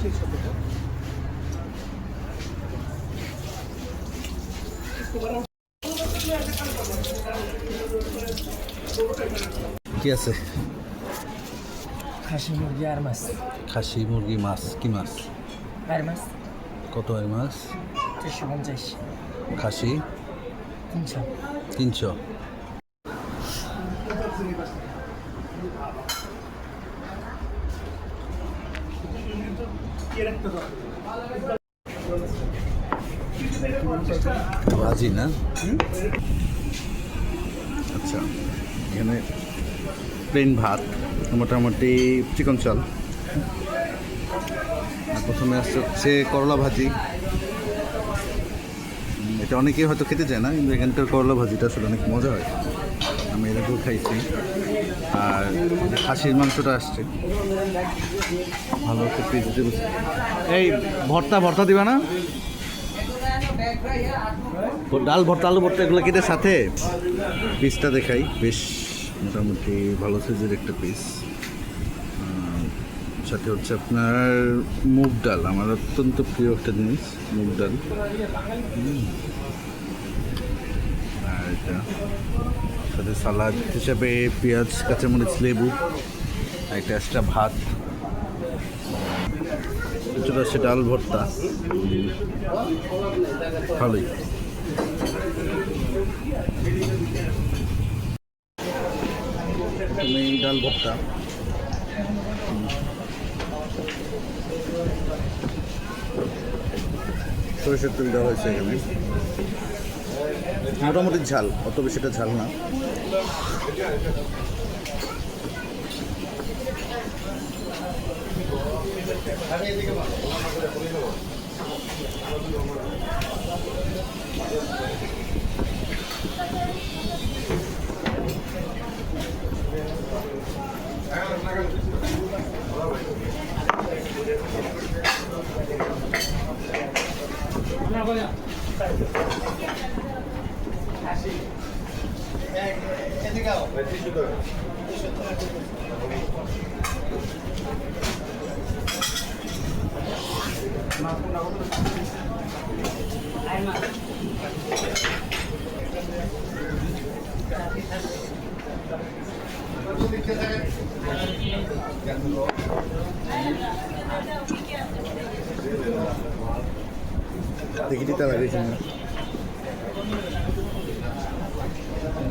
কি আছে? খাসি মুরগি আর মাছ। খাসি মুরগি মাছ কি মাছ? আর মাছ। কত আর মাছ? চারশো পঞ্চাশ। খাসি? তিনশো। তিনশো। ভাজি না? আচ্ছা এখানে প্লেন ভাত, মোটামুটি চিকন চাল প্রথমে আসছে হচ্ছে করলা ভাজি। এটা অনেকেই হয়তো খেতে চায় না, কিন্তু এখানকার করলা ভাজিটা আসলে অনেক মজা হয়। আমি এরকম খাইছি। আর খাসির মাংসটা আসছে। ভালো একটা ভেজিটেবলস এই ভর্তা ভর্তা দিবা না? ডাল ভর্তা, আলু ভর্তা, এগুলো কেটে সাথে? পিসটা দেখাই। বেশ, মোটামুটি ভালো সাইজের একটা পিস সাথে হচ্ছে আপনার মুগ ডাল। আমার অত্যন্ত প্রিয় একটা জিনিস, মুগ ডাল। আর এটা সাথে সালাদ হিসাবে পেঁয়াজ, কাঁচামরিচ, লেবু একটা এক্সট্রা ভাত। কিছুটা সে ডাল ভর্তা। ভালোই। এই ডাল ভর্তা। সরিষার তেল দেওয়া হয়েছে এখানে। মোটামুটি ঝাল, অত বেশিটা ঝাল না। দেখি দিতে লাগে এখানে ভিতরে তুলে ভালো হয় না না ওটা ওটা ছোট ছোট লাগে না তুলে এটা বড় আছে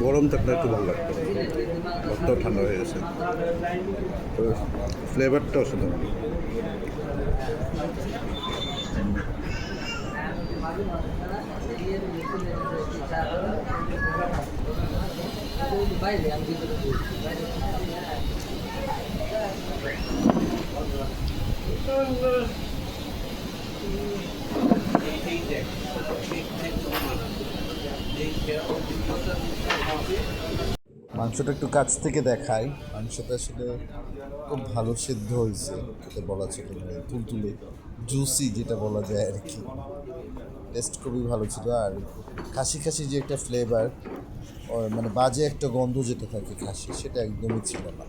গরম থাকলে একটু ভালো লাগতো ভাতটাও ঠান্ডা হয়ে গেছে তো ফ্লেভারটা অসাধারণ বাইরে আমি ভিতরে মাংসটা একটু কাছ থেকে দেখাই। মাংসটা আসলে খুব ভালো সিদ্ধ হয়েছে এটা বলা ছিল মানে তুলতুলে জুসি যেটা বলা যায় আর কি। টেস্ট খুবই ভালো ছিল আর খাসি খাসি যে একটা ফ্লেভার মানে বাজে একটা গন্ধ যেটা থাকে খাসি, সেটা একদমই ছিল না।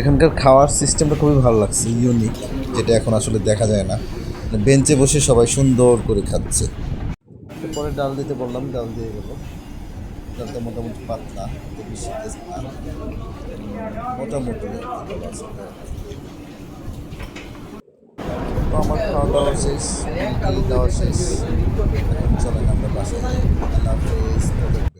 এখানকার খাওয়ার সিস্টেমটা খুবই ভালো লাগছে ইউনিক যেটা এখন আসলে দেখা যায় না। বেঞ্চে বসে সবাই সুন্দর করে খাচ্ছে। পরে ডাল দিতে বললাম, ডাল দিয়ে গেল। ডালটা মোটামুটি পাতলা না মোটামুটি। তো খাওয়া দাওয়া শেষ শেষ চলেন আমরা বাসায় আল্লাহ